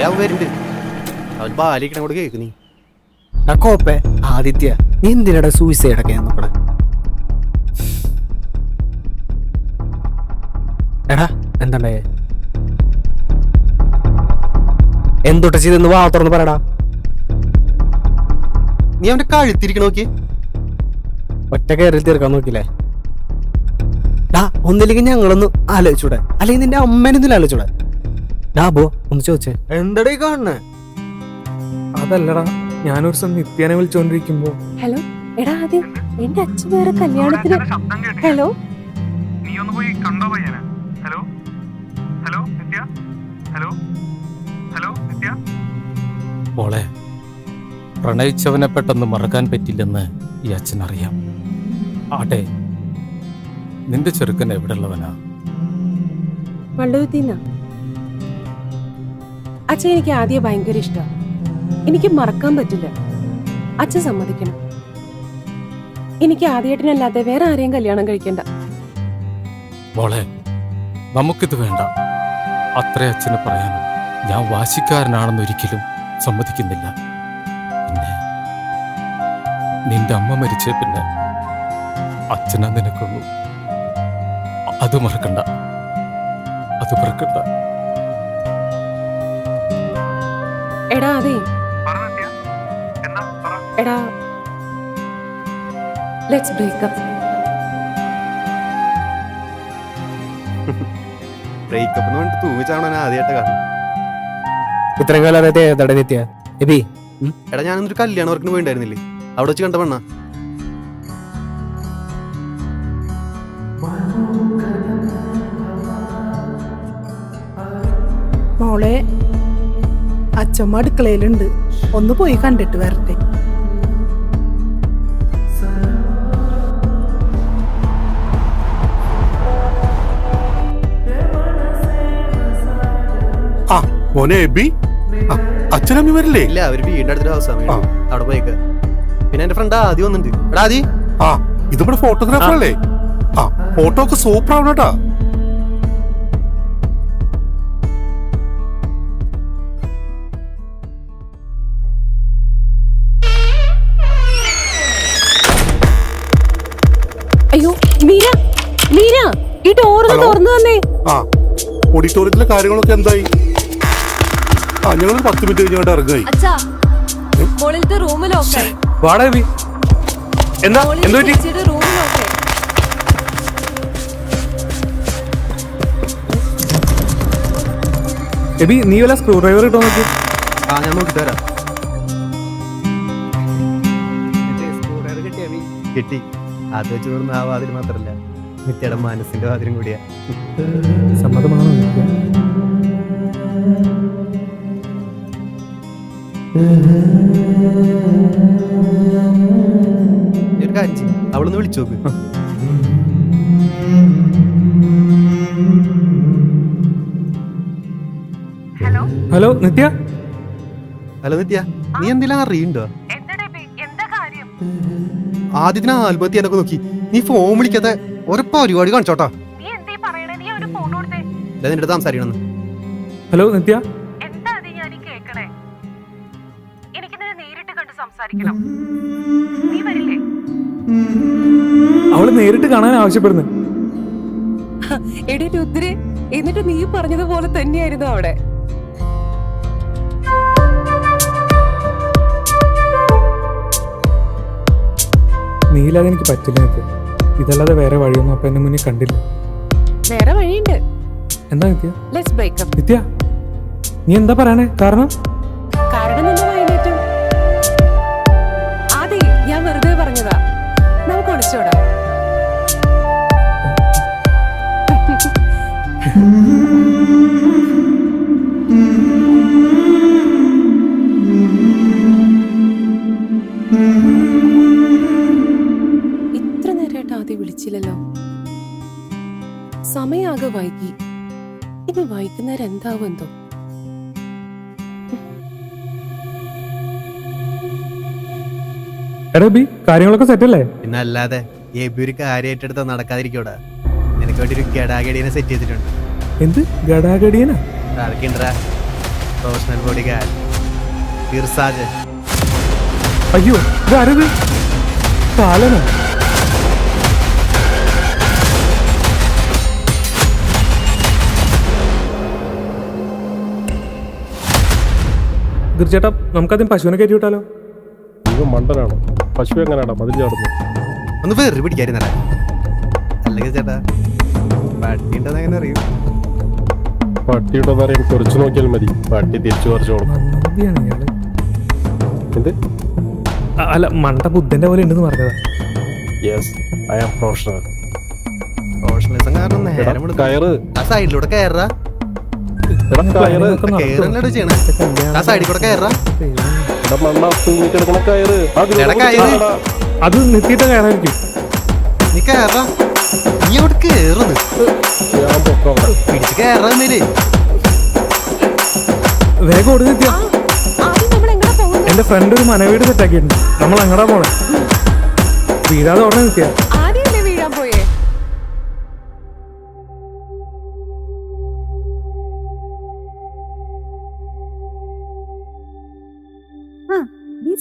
അവൻ വരുന്നുണ്ട് അവൻ ബാലിക്കണ കൂടെ കേക്ക് നീ. ആ കോപ്പേ. ആദിത്യ നീ എന്തിനടാ സൂയിസൈഡ് ഒക്കെ നോക്കണേ? എടാ എന്താണ്ടേ? എന്തൊട്ട് ചെയ്തെന്ന് വാ തുറന്ന് പറയടാ. നീ അവന്റെ കഴുത്തിരിക്കണ നോക്കി ഒറ്റ കയറി തീർക്കാൻ നോക്കില്ലേ ഡാ ഒന്നില്ലെങ്കിൽ ഞങ്ങളൊന്ന് ആലോചിച്ചൂടെ? അല്ലെങ്കിൽ നിന്റെ അമ്മേനൊന്നും ആലോചിച്ചൂടെ? ഡാ ബോ ഒന്ന് ചോദിച്ചേ. എന്തടേ കാണുന്നേ? അതല്ലടാ ഞാനൊരു ദിവസം നിത്യാനെ വിളിച്ചോണ്ടിരിക്കുമ്പോ. ഹലോ എടാ ആദ്യം എന്റെ അച്ഛൻ വേറെ കല്യാണത്തിന് ഹലോ? നീ ഒന്ന് പോയി കണ്ടോ പയ്യനെ? Hello? Hello Nithya? Hello? Hello Nithya? മോളെ പ്രണയിച്ചവനെ പെട്ടെന്ന് മറക്കാൻ പറ്റില്ലെന്ന് ഈ അച്ഛൻ അറിയാം ആട്ടെ നിന്റെ ചെറുക്കൻ എവിടെയുള്ളവനാ? വള്ളുവത്തിന്ന അച്ഛൻ എനിക്ക് ആദ്യം ഭയങ്കര ഇഷ്ടമാണ് എനിക്ക് മറക്കാൻ പറ്റില്ല. അച്ഛൻ സമ്മതിക്കണം. എനിക്ക് ആദ്യേട്ടനല്ലാതെ വേറെ ആരെയും കല്യാണം കഴിക്കണ്ട. മോളെ നമുക്കിത് വേണ്ട. അത്ര അച്ഛന് പറയാനും. ഞാൻ വാശിക്കാരനാണെന്ന് ഒരിക്കലും സമ്മതിക്കുന്നില്ല. നിന്റെ അമ്മ മരിച്ച പിന്നെ അച്ഛനാ നിനക്കുള്ളൂ. അത് മറക്കണ്ട. അത് മറക്കണ്ട. എടാ അതെ. എടാ ലെറ്റ്സ് ബ്രേക്കപ്പ് ബ്രേക്കപ്പ് എന്ന് പറഞ്ഞിട്ട് തൂങ്ങിച്ചാണോ ആദ്യമായിട്ട് കാണും ഇത്രയും കാലം അറിയാത്ത ഏതാടെ നിത്യ എബി. എടാ ഞാനൊരു കല്യാണ വർക്കിന് പോയിണ്ടായിരുന്നില്ലേ? അവിടെ വെച്ച് കണ്ട പെണ്ണ അച്ഛമ്മ അടുക്കളയിലുണ്ട്. ഒന്ന് പോയി കണ്ടിട്ട് വരട്ടെ. ആ മോനെ എബി. ആ, അച്ഛനമ്മി വരില്ലേ? ഇല്ല അവർ വീടിന്റെ അടുത്തൊരു ഹൗസാണ് ആ. അവിടെ പോയേക്ക. പിന്നെ എന്റെ ഫ്രണ്ട് ആദ്യം വന്നിട്ടുണ്ട്. എടാ ആദി. ആ ഇത് നമ്മുടെ ഫോട്ടോഗ്രാഫർ അല്ലേ? ആ ഫോട്ടോ ഒക്കെ സൂപ്പർ ആവണം അയ്യോ മീര മീര ഈ ഡോറൊന്ന് തുറന്നു തന്നെ. ആ ഓഡിറ്റോറിയത്തിലെ കാര്യങ്ങളൊക്കെ എന്തായി? ആ ഞങ്ങൾ പത്ത് മിനിറ്റ് കഴിഞ്ഞ് ഇറങ്ങായി മുകളിലത്തെ റൂം ലോക്കായി വാടാ എബി എന്താ എന്ത് പറ്റി? റൂം ലോക്കായി എബി നീ വല്ല സ്ക്രൂ ഡ്രൈവർ ഇട്ടോ നോക്കി ആ ഞാൻ നോക്കി തരാം കിട്ടി. അത് വെച്ച് തീർന്ന ആ വാതിൽ മാത്രല്ല നിത്യയുടെ മനസ്സിന്റെ വാതിലും കൂടിയാ. സമ്മതമാണോ ഒരു കാര്യം ചെയ്യ്. അവളൊന്ന് വിളിച്ചു നോക്ക്. Hello? Hello Nithya? Hello Nithya നീ എന്തെങ്കിലും അറിയണ്ടോ എന്താ എന്താ കാര്യം? ആദ്യത്തിന് ആത്മഹത്യ എന്നൊക്കെ നോക്കി. നീ ഫോൺ വിളിക്കാത്ത ഒരു പരിപാടി കാണിച്ചോട്ടാ. നീ എന്തേ പറയണേ? നീ ഒരു ഫോൺ കൊടുത്തേ. ഇല്ല നിന്റെ അടുത്ത് സംസാരിക്കണമെന്ന്. ഹലോ നിത്യ? എന്താ അത് ഞാൻ കേക്കണേ? എനിക്ക് നിന്നെ നേരിട്ട് കണ്ട് സംസാരിക്കണം. നീ വരില്ലേ? അവൾ നേരിട്ട് കാണാൻ ആവശ്യപ്പെടുന്നു എടി രുദ്രെ എന്നിട്ട് നീ പറഞ്ഞതുപോലെ തന്നെയായിരുന്നു അവിടെ. നീയില്ലാതെ എനിക്ക് പറ്റില്ല നിത്യ ഇതല്ലാതെ വേറെ വഴിയൊന്നും അപ്പൊ എന്നെ മുന്നിൽ കണ്ടില്ല. വേറെ വഴിയുണ്ട്. എന്താ നിത്യ? ലെറ്റ്സ് ബ്രേക്കപ്പ് നിത്യ നീ എന്താ പറയണേ? കാരണം? വൈകി. ഇനി വൈകുന്നേരം എന്താവും എന്തോ? എടാ ബി കാര്യങ്ങളൊക്കെ സെറ്റ് അല്ലേ? പിന്നെ അല്ലാതെ എബി ഒരു കാര്യമായിട്ട് എടുത്താൽ നടക്കാതിരിക്കൂടാ നിനക്ക് വേണ്ടി ഒരു ഗടാഗടിയെ സെറ്റ് ചെയ്തിട്ടുണ്ട്. എന്ത്? ഗടാഗടിയനാ ആരൊക്കെ ഉണ്ടടാ പ്രൊഫഷണൽ ബോഡി ഗാർഡ് അയ്യോ ഇതാരത്? കാലനോ. തീർച്ചയായിട്ടും നമുക്കാദ്യം പശുവിനെ കയറ്റി വിട്ടാലോ ഇത് മണ്ടനാണോ. പശു എങ്ങനെയാണോ മതിൽ ചാടുന്നു. ഒന്ന് വേറെ പിടിക്കായിരുന്നടാ അല്ലെങ്കിൽ ചേട്ടാ എങ്ങനെ അറിയും? പട്ടിയുടെ പറയാൻ കുറച്ച് നോക്കിയാൽ മതി. പട്ടി തിരിച്ചു ഇയാൾ. എന്ത്? അ- അല്ല മണ്ട ബുദ്ധന്റെ പോലെ ഉണ്ടെന്ന് പറഞ്ഞതാ. Yes I am professional professionalism കാരണം നേരം. കയറ്. ആ സൈഡിലൂടെ എടാ ആ കയറ്. അത് നിർത്തിയിട്ട് കയറായിരിക്കും നീ കയറാ. നീ അവിടെ കേറുന്നു ഞാൻ പൊക്കാം. അവിടെ. പിടിച്ച് കയറാന്നേലേ വേഗം ഓടി നിർത്തിയ. എന്റെ ഫ്രണ്ട് ഒരു മനവീട് സെറ്റാക്കിയിട്ടുണ്ട് നമ്മൾ അങ്ങടാ പോണേ? വീഴാതെ ഉടനെ നിർത്തിയ.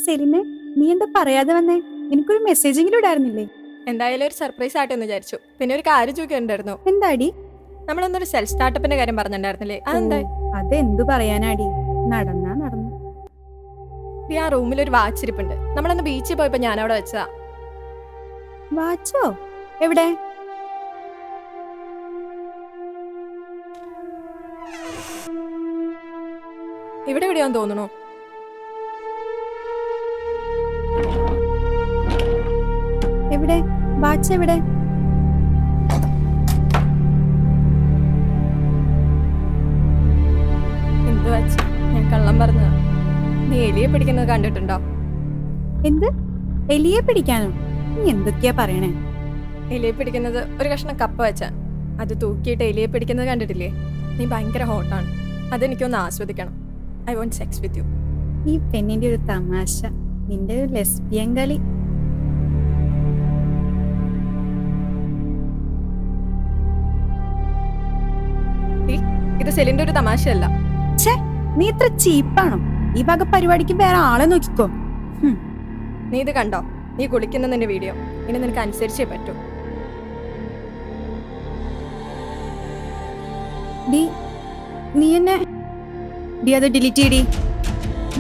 സെലിനെ നീ എന്താ പറയാതെ വന്നേ? എനിക്കൊരു മെസ്സേജെങ്കിലും ഇടായിരുന്നില്ലേ എന്തായാലും ഒരു സർപ്രൈസ് ആയിട്ട് എന്ന് വിചാരിച്ചു. പിന്നെ ഒരു കാര്യം ചോദിക്കണ്ടായിരുന്നു എന്താടി? നമ്മളൊന്നൊരു സെൽഫ് സ്റ്റാർട്ടപ്പിന്റെ കാര്യം പറഞ്ഞിട്ടുണ്ടായിരുന്നില്ലേ? അതെന്താ? അതെന്തു പറയാനാടി? നടന്നാ നടന്നു. ആ റൂമിൽ ഒരു വാച്ച് ഇരിപ്പുണ്ട് നമ്മളന്ന് ബീച്ചിൽ പോയപ്പോ ഞാൻ അവിടെ വെച്ചതാ. വാച്ചോ? എവിടെ? ഇവിടെ എവിടെയാന്ന് തോന്നുന്നു. എവിടെ? വാച്ച് എവിടെ? എന്ത് വാച്ച് ഞാൻ കള്ളം പറഞ്ഞതാ. നീ എലിയെ പിടിക്കുന്നത് കണ്ടിട്ടുണ്ടോ? എന്ത്? എലിയെ പിടിക്കാനോ? നീ എന്തൊക്കെയാ പറയണേ? എലിയെ പിടിക്കുന്നത് ഒരു കഷ്ണം കപ്പ വെച്ച. അത് തൂക്കിയിട്ട് എലിയെ പിടിക്കുന്നത് കണ്ടിട്ടില്ലേ? നീ ഭയങ്കര ഹോട്ടാണ്. അതെനിക്കൊന്ന് ആസ്വദിക്കണം. I want sex with you. ഈ പെണ്ണിന്റെ ഒരു തമാശ. നിന്റെ ഒരു ലെസ്ബിയൻ കളി. ഇത് സെലിന്റെ ഒരു തമാശയല്ല. ഛേ നീ ഇത്ര ചീപ്പാണോ? ഈ വക പരിപാടിക്ക് വേറെ ആളെ നോക്കിക്കോ. നീ ഇത് കണ്ടോ? നീ കുളിക്കുന്ന നിന്റെ വീഡിയോ. ഇനി നിനക്ക് അനുസരിച്ചേ പറ്റൂ. ഡി നീ എന്നെ ഡി അത് ഡിലീറ്റ് ചെയ്യടി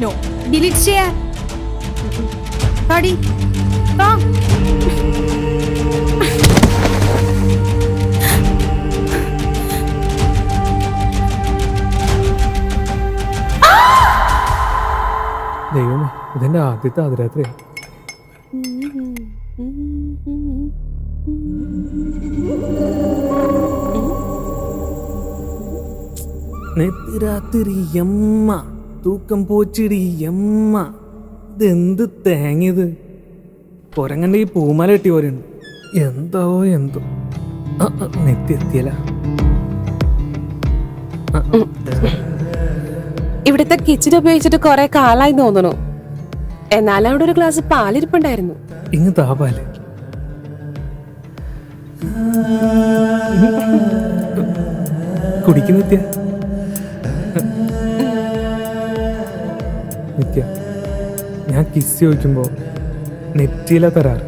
നോ. ഡിലീറ്റ് ചെയ്യാ. പാടി ആ ഇതെന്റെ ആദ്യത്തെ അതിരാത്രി നെത്തിരാത്തിരി എമ്മ തൂക്കം പോച്ചിടി എമ്മ. ഇതെന്ത് തേങ്ങിയത്? കൊരങ്ങന്റെ ഈ പൂമാല കെട്ടി പോരുണ്ട് എന്തോ. എന്തോ നെത്തി എത്തിയല്ല ഇവിടുത്തെ കിച്ചൺ ഉപയോഗിച്ചിട്ട് കുറെ കാലായി തോന്നണു. എന്നാലും അവിടെ ഒരു ഗ്ലാസ് പാലിരിപ്പുണ്ടായിരുന്നു. ഇങ്ങ് താപാൽ കുടിക്കുന്ന നിത്യ. ഞാൻ കിസ് ചോദിക്കുമ്പോൾ നെറ്റിയില തരാറ്.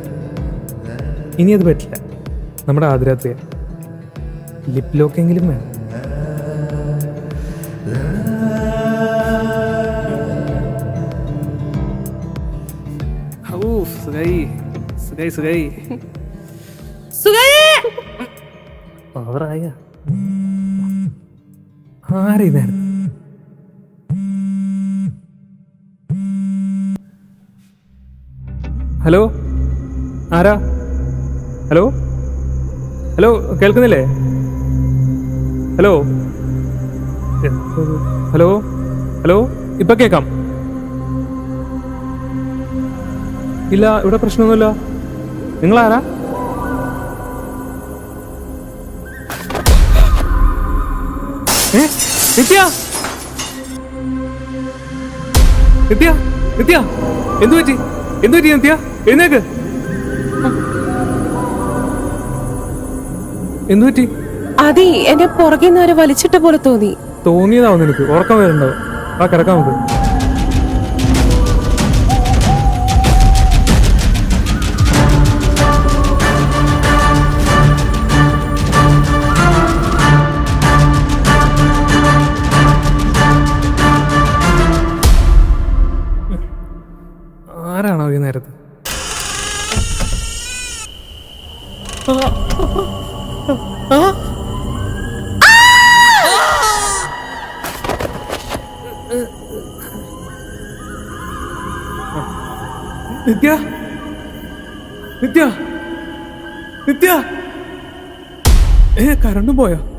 ഇനി അത് പറ്റില്ല. നമ്മുടെ ആദ്യരാത്രിയ ലിപ് ലോക്കെങ്കിലും വേണം. സുഖായി സുഖായി സുഖായി ഓവറായ ആരെയ്തായിരുന്നു ഹലോ? ആരാ? ഹലോ? ഹലോ കേൾക്കുന്നില്ലേ? ഹലോ? ഹലോ? ഹലോ? ഇപ്പൊ കേക്കാം ഇല്ല ഇവിടെ പ്രശ്നമൊന്നുമില്ല. നിങ്ങൾ ആരാ ഏ? നിത്യ? നിത്യ? നിത്യ? എന്തു പറ്റി? എന്തു പറ്റി നിത്യ? എഴുന്നേക്ക്. എന്തു പറ്റി? അതെ എന്നെ പുറകെ നിന്ന് വലിച്ചിട്ട പോലെ തോന്നി. തോന്നിയതാവും നിനക്ക്? ഉറക്കം വരുന്നുണ്ടാവും ആ കിടക്കാം നമുക്ക്. നിത്യ. നിത്യ. നിത്യ. ഏ കറണ്ടും പോയോ?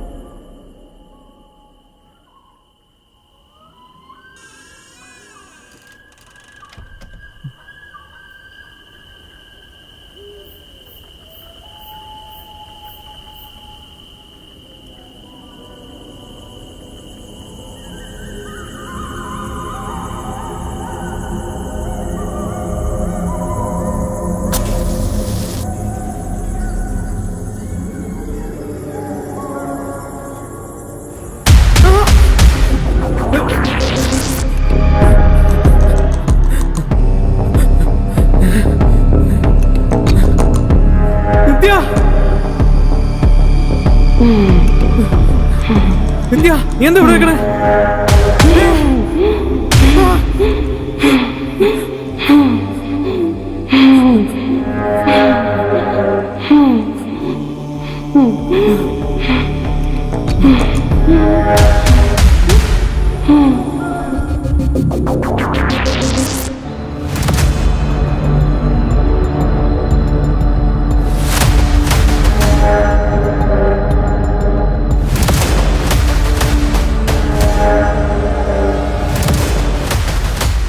നീ എന്താ ഇവിടെ വെക്കണേ Hmm.